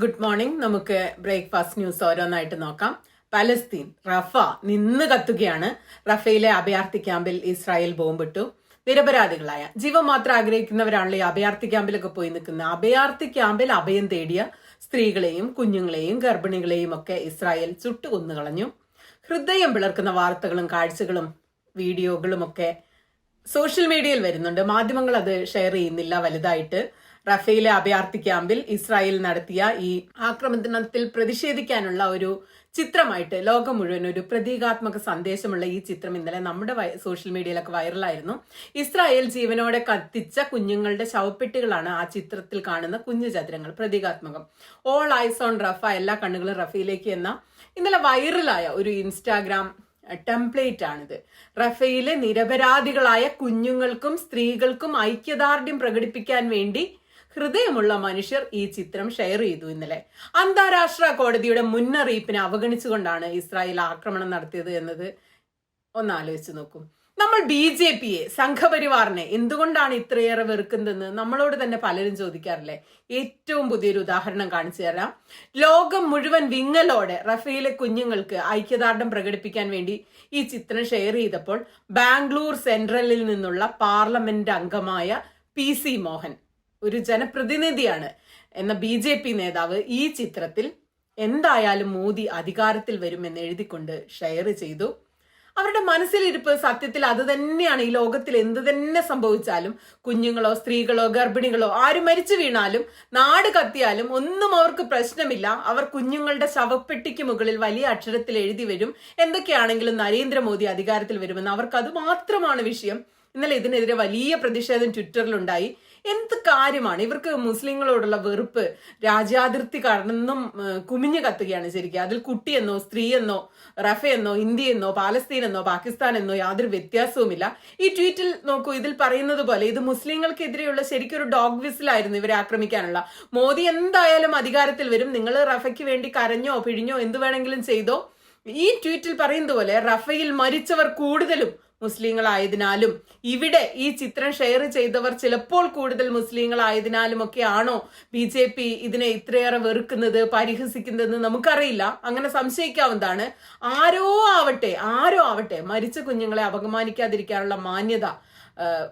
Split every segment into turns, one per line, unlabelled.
Good morning നമുക്ക് breakfast news ഓരോന്നായിട്ട് നോക്കാം. പലസ്തീൻ റഫ നിന്ന് കത്തുകയാണ്. റഫയിലെ അഭയാർത്ഥി ക്യാമ്പിൽ ഇസ്രായേൽ ബോംബിട്ടു നിരപരാധികളായ ജീവൻ മാത്രം ആഗ്രഹിക്കുന്നവരാണല്ലോ ഈ അഭയാർത്ഥി ക്യാമ്പിലൊക്കെ പോയി നിൽക്കുന്നത്. അഭയാർത്ഥി ക്യാമ്പിൽ അഭയം തേടിയ സ്ത്രീകളെയും കുഞ്ഞുങ്ങളെയും ഗർഭിണികളെയും ഒക്കെ ഇസ്രായേൽ ചുട്ടുകൊന്നു കളഞ്ഞു. ഹൃദയം പിളർക്കുന്ന വാർത്തകളും കാഴ്ചകളും വീഡിയോകളും ഒക്കെ സോഷ്യൽ മീഡിയയിൽ വരുന്നുണ്ട്. മാധ്യമങ്ങൾ അത് ഷെയർ ചെയ്യുന്നില്ല വലുതായിട്ട്. റഫേലെ അഭയാർത്ഥി ക്യാമ്പിൽ ഇസ്രായേൽ നടത്തിയ ഈ ആക്രമണത്തിൽ പ്രതിഷേധിക്കാനുള്ള ഒരു ചിത്രമായിട്ട് ലോകം മുഴുവൻ ഒരു പ്രതീകാത്മക സന്ദേശമുള്ള ഈ ചിത്രം ഇന്നലെ നമ്മുടെ സോഷ്യൽ മീഡിയയിലൊക്കെ വൈറലായിരുന്നു. ഇസ്രായേൽ ജീവനോടെ കത്തിച്ച കുഞ്ഞുങ്ങളുടെ ശവപ്പെട്ടികളാണ് ആ ചിത്രത്തിൽ കാണുന്ന കുഞ്ഞു ചതുരങ്ങൾ പ്രതീകാത്മകം. ഓൾ ഐസ് ഓൺ റഫ എല്ലാ കണ്ണുകളും റഫയിലേക്ക് എന്ന ഇന്നലെ വൈറലായ ഒരു ഇൻസ്റ്റാഗ്രാം ടെംപ്ലേറ്റ് ആണിത്. റഫയിലെ നിരപരാധികളായ കുഞ്ഞുങ്ങൾക്കും സ്ത്രീകൾക്കും ഐക്യദാർഢ്യം പ്രകടിപ്പിക്കാൻ വേണ്ടി ഹൃദയമുള്ള മനുഷ്യർ ഈ ചിത്രം ഷെയർ ചെയ്തു ഇന്നലെ. അന്താരാഷ്ട്ര കോടതിയുടെ മുന്നറിയിപ്പിനെ അവഗണിച്ചുകൊണ്ടാണ് ഇസ്രായേൽ ആക്രമണം നടത്തിയത് എന്നത് ഒന്ന് ആലോചിച്ച് നോക്കും. നമ്മൾ ബി ജെ പിയെ സംഘപരിവാറിനെ എന്തുകൊണ്ടാണ് ഇത്രയേറെ വെറുക്കുന്നതെന്ന് നമ്മളോട് തന്നെ പലരും ചോദിക്കാറില്ലേ? ഏറ്റവും പുതിയൊരു ഉദാഹരണം കാണിച്ചു തരാം. ലോകം മുഴുവൻ വിങ്ങലോടെ റഫേലെ കുഞ്ഞുങ്ങൾക്ക് ഐക്യദാർഢ്യം പ്രകടിപ്പിക്കാൻ വേണ്ടി ഈ ചിത്രം ഷെയർ ചെയ്തപ്പോൾ ബാംഗ്ലൂർ സെൻട്രലിൽ നിന്നുള്ള പാർലമെന്റ് അംഗമായ പി സി മോഹൻ ഒരു ജനപ്രതിനിധിയാണ് എന്ന ബി ജെ പി നേതാവ് ഈ ചിത്രത്തിൽ എന്തായാലും മോദി അധികാരത്തിൽ വരുമെന്ന് എഴുതിക്കൊണ്ട് ഷെയർ ചെയ്തു. അവരുടെ മനസ്സിലിരിപ്പ് സത്യത്തിൽ അത് തന്നെയാണ്. ഈ ലോകത്തിൽ എന്ത് തന്നെ സംഭവിച്ചാലും കുഞ്ഞുങ്ങളോ സ്ത്രീകളോ ഗർഭിണികളോ ആര് മരിച്ചു വീണാലും നാട് കത്തിയാലും ഒന്നും അവർക്ക് പ്രശ്നമില്ല. അവർ കുഞ്ഞുങ്ങളുടെ ശവപ്പെട്ടിക്ക് മുകളിൽ വലിയ അക്ഷരത്തിൽ എഴുതി വരും. എന്തൊക്കെയാണെങ്കിലും നരേന്ദ്രമോദി അധികാരത്തിൽ വരുമെന്ന് അവർക്ക് അത് മാത്രമാണ് വിഷയം. ഇന്നലെ ഇതിനെതിരെ വലിയ പ്രതിഷേധം ട്വിറ്ററിലുണ്ടായി. എന്ത് കാര്യമാണ്? ഇവർക്ക് മുസ്ലിങ്ങളോടുള്ള വെറുപ്പ് രാജ്യാതിർത്തി കടന്നും കുമിഞ്ഞു കത്തുകയാണ് ശരിക്കും. അതിൽ കുട്ടിയെന്നോ സ്ത്രീയെന്നോ റഫയെന്നോ ഇന്ത്യയെന്നോ പാലസ്തീനെന്നോ പാകിസ്ഥാൻ എന്നോ യാതൊരു വ്യത്യാസവുമില്ല. ഈ ട്വീറ്റിൽ നോക്കൂ ഇതിൽ പറയുന്നത് പോലെ ഇത് മുസ്ലിങ്ങൾക്കെതിരെയുള്ള ശരിക്കും ഒരു ഡോഗ് വിസിലായിരുന്നു ഇവരെ ആക്രമിക്കാനുള്ള. മോദി എന്തായാലും അധികാരത്തിൽ വരും. നിങ്ങൾ റഫയ്ക്ക് വേണ്ടി കരഞ്ഞോ പിഴിഞ്ഞോ എന്ത് വേണമെങ്കിലും ചെയ്തോ. ഈ ട്വീറ്റിൽ പറയുന്നത് പോലെ റഫയിൽ മരിച്ചവർ കൂടുതലും മുസ്ലിങ്ങളായതിനാലും ഇവിടെ ഈ ചിത്രം ഷെയർ ചെയ്തവർ ചിലപ്പോൾ കൂടുതൽ മുസ്ലിങ്ങളായതിനാലും ഒക്കെ ആണോ ബി ജെ പി ഇതിനെ ഇത്രയേറെ വെറുക്കുന്നത് പരിഹസിക്കുന്നതെന്ന് നമുക്കറിയില്ല. അങ്ങനെ സംശയിക്കാവുന്നതാണ്. ആരോ ആവട്ടെ ആരോ ആവട്ടെ മരിച്ച കുഞ്ഞുങ്ങളെ അപമാനിക്കാതിരിക്കാനുള്ള മാന്യത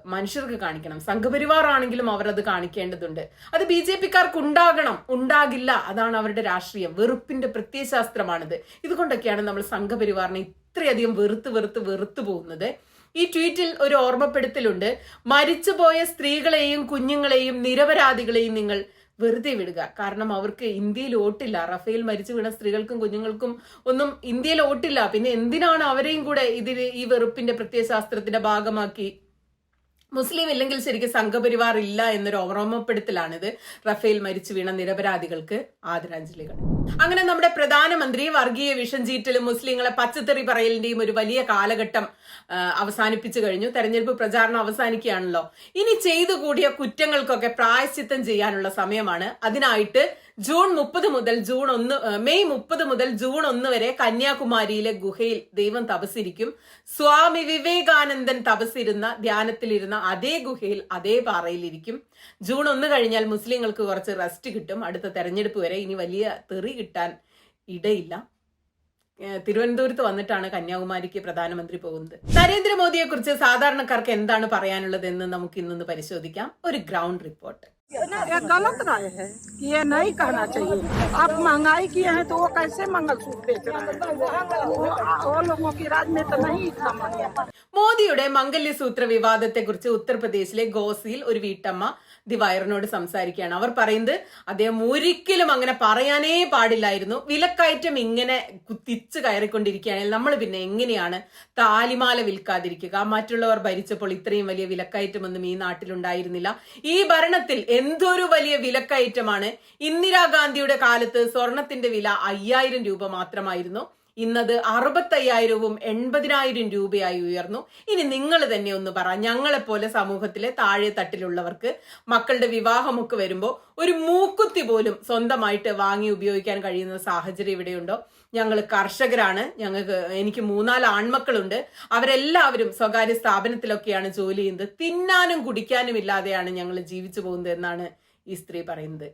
മനുഷ്യർക്ക് കാണിക്കണം. സംഘപരിവാർ ആണെങ്കിലും അവർ അത് കാണിക്കേണ്ടതുണ്ട്. അത് ബി ജെ പിക്കാർക്ക് ഉണ്ടാകണം ഉണ്ടാകില്ല. അതാണ് അവരുടെ രാഷ്ട്രീയം. വെറുപ്പിന്റെ പ്രത്യയശാസ്ത്രമാണിത്. ഇതുകൊണ്ടൊക്കെയാണ് നമ്മൾ സംഘപരിവാറിനെ ഇത്രയധികം വെറുത്ത് വെറുത്ത് വെറുത്തു പോകുന്നത്. ഈ ട്വീറ്റിൽ ഒരു ഓർമ്മപ്പെടുത്തലുണ്ട്. മരിച്ചുപോയ സ്ത്രീകളെയും കുഞ്ഞുങ്ങളെയും നിരപരാധികളെയും നിങ്ങൾ വെറുതെ വിടുക. കാരണം അവർക്ക് ഇന്ത്യയിൽ വോട്ടില്ല. റഫേൽ മരിച്ചു വീണ സ്ത്രീകൾക്കും കുഞ്ഞുങ്ങൾക്കും ഒന്നും ഇന്ത്യയിൽ വോട്ടില്ല. പിന്നെ എന്തിനാണ് അവരെയും കൂടെ ഇതിൽ ഈ വെറുപ്പിന്റെ പ്രത്യയശാസ്ത്രത്തിന്റെ ഭാഗമാക്കി മുസ്ലിം ഇല്ലെങ്കിൽ ശരിക്കും സംഘപരിവാർ ഇല്ല എന്നൊരു ഓർമ്മപ്പെടുത്തലാണിത്. റഫേൽ മരിച്ചു വീണ നിരപരാധികൾക്ക് ആദരാഞ്ജലികൾ. അങ്ങനെ നമ്മുടെ പ്രധാനമന്ത്രി വർഗീയ വിഷം ചീറ്റലും മുസ്ലിങ്ങളെ പച്ചത്തെറി പറയലിന്റെയും ഒരു വലിയ കാലഘട്ടം അവസാനിപ്പിച്ചു കഴിഞ്ഞു. തെരഞ്ഞെടുപ്പ് പ്രചാരണം അവസാനിക്കുകയാണല്ലോ. ഇനി ചെയ്തു കൂടിയ കുറ്റങ്ങൾക്കൊക്കെ പ്രായശ്ചിത്തം ചെയ്യാനുള്ള സമയമാണ്. അതിനായിട്ട് ജൂൺ മുപ്പത് മുതൽ ജൂൺ ഒന്ന് മെയ് മുപ്പത് മുതൽ ജൂൺ ഒന്ന് വരെ കന്യാകുമാരിയിലെ ഗുഹയിൽ ദൈവം തപസിരിക്കും സ്വാമി വിവേകാനന്ദൻ തപസിരുന്ന ധ്യാനത്തിലിരുന്ന അതേ ഗുഹയിൽ അതേ പാറയിലിരിക്കും. ജൂൺ ഒന്ന് കഴിഞ്ഞാൽ മുസ്ലിങ്ങൾക്ക് കുറച്ച് റെസ്റ്റ് കിട്ടും. അടുത്ത തെരഞ്ഞെടുപ്പ് വരെ ഇനി വലിയ തെറി കിട്ടാൻ ഇടയില്ല. തിരുവനന്തപുരത്ത് വന്നിട്ടാണ് കന്യാകുമാരിക്ക് പ്രധാനമന്ത്രി പോകുന്നത്. നരേന്ദ്രമോദിയെ കുറിച്ച് സാധാരണക്കാർക്ക് എന്താണ് പറയാനുള്ളത് എന്ന് നമുക്ക് ഇന്നൊന്ന് പരിശോധിക്കാം. ഒരു ഗ്രൗണ്ട് റിപ്പോർട്ട്
ये गलत राय है कि ये नहीं कहना चाहिए आप महंगाई किए हैं तो वो कैसे मंगलसूत्र बेच रहे हैं वो, वो लोगों की राज में तो नहीं इतना मान्यता
മോദിയുടെ മംഗല്യസൂത്ര വിവാദത്തെക്കുറിച്ച് ഉത്തർപ്രദേശിലെ ഗോസിയിൽ ഒരു വീട്ടമ്മ ദിവായറിനോട് സംസാരിക്കുകയാണ് അവർ പറയുന്നത് അദ്ദേഹം ഒരിക്കലും അങ്ങനെ പറയാനേ പാടില്ലായിരുന്നു വിലക്കയറ്റം ഇങ്ങനെ കുത്തിച്ച് കയറിക്കൊണ്ടിരിക്കുകയാണെങ്കിൽ നമ്മൾ പിന്നെ എങ്ങനെയാണ് താലിമാല വിൽക്കാതിരിക്കുക മറ്റുള്ളവർ ഭരിച്ചപ്പോൾ ഇത്രയും വലിയ വിലക്കയറ്റമൊന്നും ഈ നാട്ടിലുണ്ടായിരുന്നില്ല ഈ ഭരണത്തിൽ എന്തൊരു വലിയ വിലക്കയറ്റമാണ് ഇന്ദിരാഗാന്ധിയുടെ കാലത്ത് സ്വർണത്തിന്റെ വില അയ്യായിരം രൂപ മാത്രമായിരുന്നു. ഇന്നത് അറുപത്തയ്യായിരവും എൺപതിനായിരം രൂപയായി ഉയർന്നു. ഇനി നിങ്ങൾ തന്നെ ഒന്ന് പറ ഞങ്ങളെപ്പോലെ സമൂഹത്തിലെ താഴെ തട്ടിലുള്ളവർക്ക് മക്കളുടെ വിവാഹമൊക്കെ വരുമ്പോൾ ഒരു മൂക്കുത്തി പോലും സ്വന്തമായിട്ട് വാങ്ങി ഉപയോഗിക്കാൻ കഴിയുന്ന സാഹചര്യം ഇവിടെയുണ്ടോ? ഞങ്ങൾ കർഷകരാണ് ഞങ്ങൾക്ക് എനിക്ക് മൂന്നാൽ ആൺമക്കളുണ്ട്. അവരെല്ലാവരും സ്വകാര്യ സ്ഥാപനത്തിലൊക്കെയാണ് ജോലി ചെയ്യുന്നത്. തിന്നാനും കുടിക്കാനും ഇല്ലാതെയാണ് ഞങ്ങൾ ജീവിച്ചു പോകുന്നത് എന്നാണ് ഈ സ്ത്രീ പറയുന്നത്.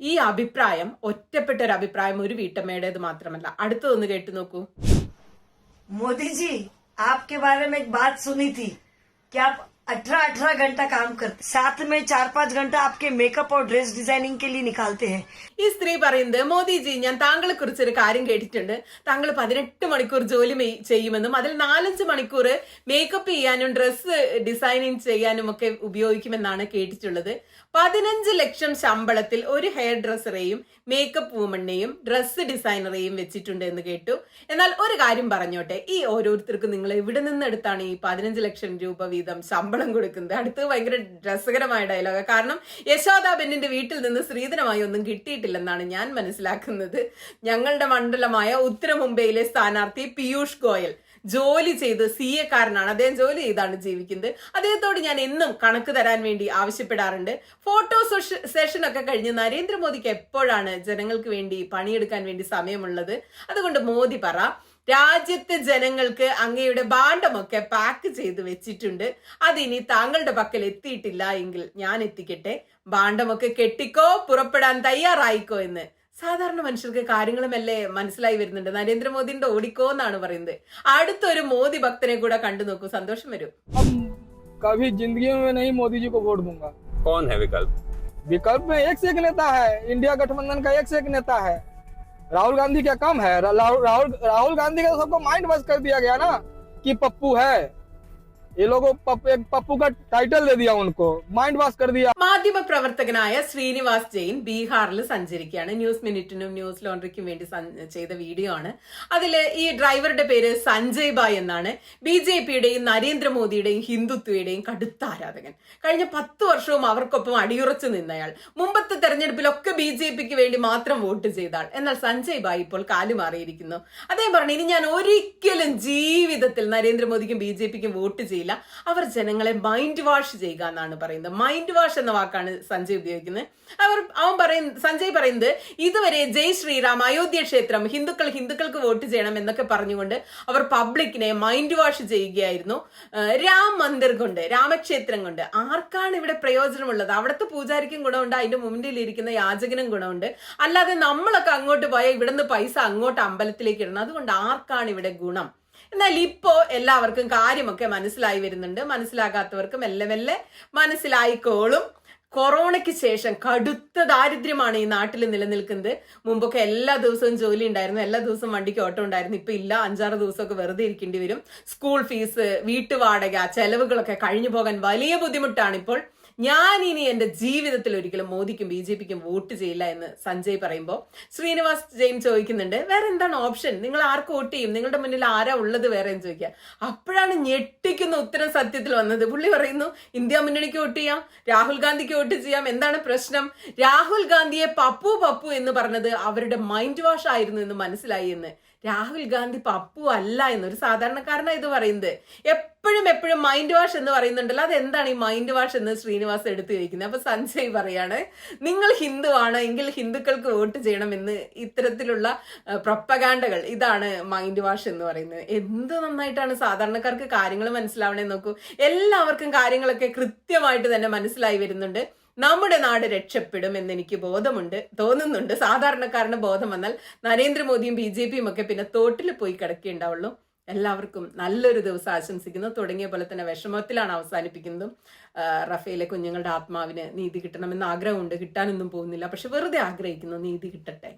ഈ അഭിപ്രായം ഒറ്റപ്പെട്ട ഒരു അഭിപ്രായം ഒരു വീട്ടമ്മയുടേത് മാത്രമല്ല അടുത്തതൊന്ന് കേട്ടു നോക്കൂ
मोदी जी आपके बारे में एक बात सुनी थी कि आप अठारह अठारह घंटा काम करते साथ में चार पाँच घंटा आपके मेकअप और ड्रेस डिजाइनिंग के लिए निकालते हैं
ഈ സ്ത്രീ പറയുന്നത് മോദിജി ഞാൻ താങ്കളെ കുറിച്ച് ഒരു കാര്യം കേട്ടിട്ടുണ്ട് താങ്കൾ പതിനെട്ട് മണിക്കൂർ ജോലി മെയ്- ചെയ്യുമെന്നും അതിൽ നാലഞ്ച് മണിക്കൂർ മേക്കപ്പ് ചെയ്യാനും ഡ്രസ്സ് ഡിസൈനിങ് ചെയ്യാനും ഒക്കെ ഉപയോഗിക്കുമെന്നാണ് കേട്ടിട്ടുള്ളത് പതിനഞ്ച് ലക്ഷം ശമ്പളത്തിൽ ഒരു ഹെയർ ഡ്രസ്സറെയും മേക്കപ്പ് വുമണിനെയും ഡ്രസ്സ് ഡിസൈനറെയും വെച്ചിട്ടുണ്ട് എന്ന് കേട്ടു എന്നാൽ ഒരു കാര്യം പറഞ്ഞോട്ടെ ഈ ഓരോരുത്തർക്കും നിങ്ങൾ എവിടെ നിന്നെടുത്താണ് ഈ പതിനഞ്ച് ലക്ഷം രൂപ വീതം ശമ്പളം കൊടുക്കുന്നത്. അടുത്ത് ഭയങ്കര രസകരമായ ഡയലോഗാണ് കാരണം യശോദാ ബെന്നിന്റെ വീട്ടിൽ നിന്ന് സ്ത്രീധനമായി ഒന്നും കിട്ടിയിട്ടില്ലെന്നാണ് ഞാൻ മനസ്സിലാക്കുന്നത്. ഞങ്ങളുടെ മണ്ഡലമായ ഉത്തര മുംബൈയിലെ സ്ഥാനാർത്ഥി പീയൂഷ് ഗോയൽ ജോലി ചെയ്ത് സി എ കാരനാണ് അദ്ദേഹം ജോലി ചെയ്താണ് ജീവിക്കുന്നത്. അദ്ദേഹത്തോട് ഞാൻ എന്നും കണക്ക് തരാൻ വേണ്ടി ആവശ്യപ്പെടാറുണ്ട്. ഫോട്ടോ സെഷൻ ഒക്കെ കഴിഞ്ഞ് നരേന്ദ്രമോദിക്ക് എപ്പോഴാണ് ജനങ്ങൾക്ക് വേണ്ടി പണിയെടുക്കാൻ വേണ്ടി സമയമുള്ളത്? അതുകൊണ്ട് മോദി പറ. രാജ്യത്തെ ജനങ്ങൾക്ക് അങ്ങയുടെ ഭാണ്ഡമൊക്കെ പാക്ക് ചെയ്ത് വെച്ചിട്ടുണ്ട് അതിനി താങ്കളുടെ പക്കൽ എത്തിയിട്ടില്ല എങ്കിൽ ഞാൻ എത്തിക്കട്ടെ ഭാണ്ഡമൊക്കെ കെട്ടിക്കോ പുറപ്പെടാൻ തയ്യാറായിക്കോ എന്ന് സാധാരണ മനുഷ്യർക്ക് കാര്യങ്ങളുമല്ലേ മനസ്സിലായി വരുന്നുണ്ട് നരേന്ദ്രമോദിന്റെ ഓടിക്കോ എന്നാണ് പറയുന്നത് അടുത്തൊരു മോദി ഭക്തനെ കൂടെ കണ്ടു നോക്കൂ സന്തോഷം വരും
हम कभी जिंदगी में नहीं मोदी जी को वोट दूंगा
कौन है विकल्प
विकल्प में एक से एक नेता है इंडिया गठबंधन का एक से एक नेता है राहुल गांधी क्या कम है? राहुल राहुल गांधी का तो सबको माइंड बस कर दिया गया ना कि पप्पू है। ये लोगों पप, एक पप्पू का टाइटल दे दिया उनको माइंड वॉश कर दिया
മാധ്യമ പ്രവർത്തകനായ ശ്രീനിവാസ് ജെയിൻ ബീഹാറിൽ സഞ്ചരിക്കുകയാണ് ന്യൂസ് മിനിറ്റിനും ന്യൂസ് ലോണ്ടറിക്കും വേണ്ടി സൻ- ചെയ്ത വീഡിയോ ആണ് അതിൽ ഈ ഡ്രൈവറുടെ പേര് സഞ്ജയ് ബായ് എന്നാണ് ബി ജെ പിയുടെയും നരേന്ദ്രമോദിയുടെയും ഹിന്ദുത്വയുടെയും കടുത്ത ആരാധകൻ കഴിഞ്ഞ പത്ത് വർഷവും അവർക്കൊപ്പം അടിയുറച്ചു നിന്നയാൾ മുമ്പത്തെ തെരഞ്ഞെടുപ്പിലൊക്കെ ബി ജെ പിക്ക് വേണ്ടി മാത്രം വോട്ട് ചെയ്ത ആൾ എന്നാൽ സഞ്ജയ് ബായ് ഇപ്പോൾ കാലുമാറിയിരിക്കുന്നു അദ്ദേഹം പറഞ്ഞു ഇനി ഞാൻ ഒരിക്കലും ജീവിതത്തിൽ നരേന്ദ്രമോദിക്കും ബി ജെ പിക്കും വോട്ട് ചെയ്യില്ല അവർ ജനങ്ങളെ മൈൻഡ് വാഷ് ചെയ്യുക എന്നാണ് പറയുന്നത്. മൈൻഡ് വാഷ് എന്ന വാക്കാണ് സഞ്ജയ് ഉപയോഗിക്കുന്നത്. അവർ അവൻ പറയുന്ന സഞ്ജയ് പറയുന്നത് ഇതുവരെ ജയ് ശ്രീറാം അയോധ്യ ക്ഷേത്രം ഹിന്ദുക്കൾ ഹിന്ദുക്കൾക്ക് വോട്ട് ചെയ്യണം എന്നൊക്കെ പറഞ്ഞുകൊണ്ട് അവർ പബ്ലിക്കിനെ മൈൻഡ് വാഷ് ചെയ്യുകയായിരുന്നു. രാം മന്ദിർ കൊണ്ട് രാമക്ഷേത്രം കൊണ്ട്. ആർക്കാണ് ഇവിടെ പ്രയോജനമുള്ളത്? അവിടുത്തെ പൂജാരിക്കും ഗുണമുണ്ട് അതിന്റെ മുമ്പിൽ ഇരിക്കുന്ന യാചകനും ഗുണമുണ്ട്. അല്ലാതെ നമ്മളൊക്കെ അങ്ങോട്ട് പോയാൽ ഇവിടുന്ന് പൈസ അങ്ങോട്ട് അമ്പലത്തിലേക്ക് ഇടണം. അതുകൊണ്ട് ആർക്കാണ് ഇവിടെ ഗുണം? എന്നാൽ ഇപ്പോ എല്ലാവർക്കും കാര്യമൊക്കെ മനസ്സിലായി വരുന്നുണ്ട്. മനസ്സിലാകാത്തവർക്ക് മെല്ലെ മെല്ലെ മനസ്സിലായിക്കോളും. കൊറോണയ്ക്ക് ശേഷം കടുത്ത ദാരിദ്ര്യമാണ് ഈ നാട്ടിൽ നിലനിൽക്കുന്നത്. മുമ്പൊക്കെ എല്ലാ ദിവസവും ജോലി ഉണ്ടായിരുന്നു. എല്ലാ ദിവസവും വണ്ടിക്ക് ഓട്ടം ഉണ്ടായിരുന്നു. ഇപ്പൊ ഇല്ല അഞ്ചാറ് ദിവസമൊക്കെ വെറുതെ ഇരിക്കേണ്ടി വരും. സ്കൂൾ ഫീസ് വീട്ടുവാടക ചെലവുകളൊക്കെ കഴിഞ്ഞു പോകാൻ വലിയ ബുദ്ധിമുട്ടാണ് ഇപ്പോൾ. ഞാൻ ഇനി എന്റെ ജീവിതത്തിൽ ഒരിക്കലും മോദിക്കും ബി ജെ പിക്കും വോട്ട് ചെയ്യില്ല എന്ന് സഞ്ജയ് പറയുമ്പോൾ ശ്രീനിവാസ് ജെയിൻ ചോദിക്കുന്നുണ്ട് വേറെ എന്താണ് ഓപ്ഷൻ? നിങ്ങൾ ആർക്ക് വോട്ട് ചെയ്യും? നിങ്ങളുടെ മുന്നിൽ ആരാ ഉള്ളത് വേറെ? എന്ന് ചോദിക്കുക. അപ്പോഴാണ് ഞെട്ടിക്കുന്ന ഉത്തരം സത്യത്തിൽ വന്നത്. പുള്ളി പറയുന്നു ഇന്ത്യ മുന്നണിക്ക് വോട്ട് ചെയ്യാം രാഹുൽ ഗാന്ധിക്ക് വോട്ട് ചെയ്യാം. എന്താണ് പ്രശ്നം? രാഹുൽ ഗാന്ധിയെ പപ്പു പപ്പു എന്ന് പറഞ്ഞത് അവരുടെ മൈൻഡ് വാഷ് ആയിരുന്നു എന്ന് മനസ്സിലായി എന്ന്. രാഹുൽ ഗാന്ധി പപ്പു അല്ല എന്ന് ഒരു സാധാരണക്കാരനാണ് ഇത് പറയുന്നത്. എപ്പോഴും എപ്പോഴും മൈൻഡ് വാഷ് എന്ന് പറയുന്നുണ്ടല്ലോ. അത് എന്താണ് ഈ മൈൻഡ് വാഷ് എന്ന് ശ്രീനിവാസ് എടുത്തു ചോദിക്കുന്നത്? അപ്പൊ സഞ്ജയ് പറയാണ് നിങ്ങൾ ഹിന്ദു ആണ് എങ്കിൽ ഹിന്ദുക്കൾക്ക് വോട്ട് ചെയ്യണമെന്ന് ഇത്തരത്തിലുള്ള പ്രൊപ്പഗാൻഡകൾ ഇതാണ് മൈൻഡ് വാഷ് എന്ന് പറയുന്നത്. എന്ത് നന്നായിട്ടാണ് സാധാരണക്കാർക്ക് കാര്യങ്ങൾ മനസ്സിലാവണേ നോക്കൂ. എല്ലാവർക്കും കാര്യങ്ങളൊക്കെ കൃത്യമായിട്ട് തന്നെ മനസ്സിലായി വരുന്നുണ്ട്. നമ്മുടെ നാട് രക്ഷപ്പെടും എന്ന് എനിക്ക് ബോധമുണ്ട് തോന്നുന്നുണ്ട്. സാധാരണക്കാരന് ബോധം വന്നാൽ നരേന്ദ്രമോദിയും ബി ജെ പിയും ഒക്കെ പിന്നെ തോട്ടിൽ പോയി കിടക്കേണ്ടാവുള്ളൂ. എല്ലാവർക്കും നല്ലൊരു ദിവസം ആശംസിക്കുന്നു. തുടങ്ങിയ പോലെ തന്നെ വിഷമത്തിലാണ് അവസാനിപ്പിക്കുന്നതും. റഫേലെ കുഞ്ഞുങ്ങളുടെ ആത്മാവിന് നീതി കിട്ടണമെന്ന് ആഗ്രഹമുണ്ട്. കിട്ടാനൊന്നും പോകുന്നില്ല. പക്ഷെ വെറുതെ ആഗ്രഹിക്കുന്നു നീതി കിട്ടട്ടെ.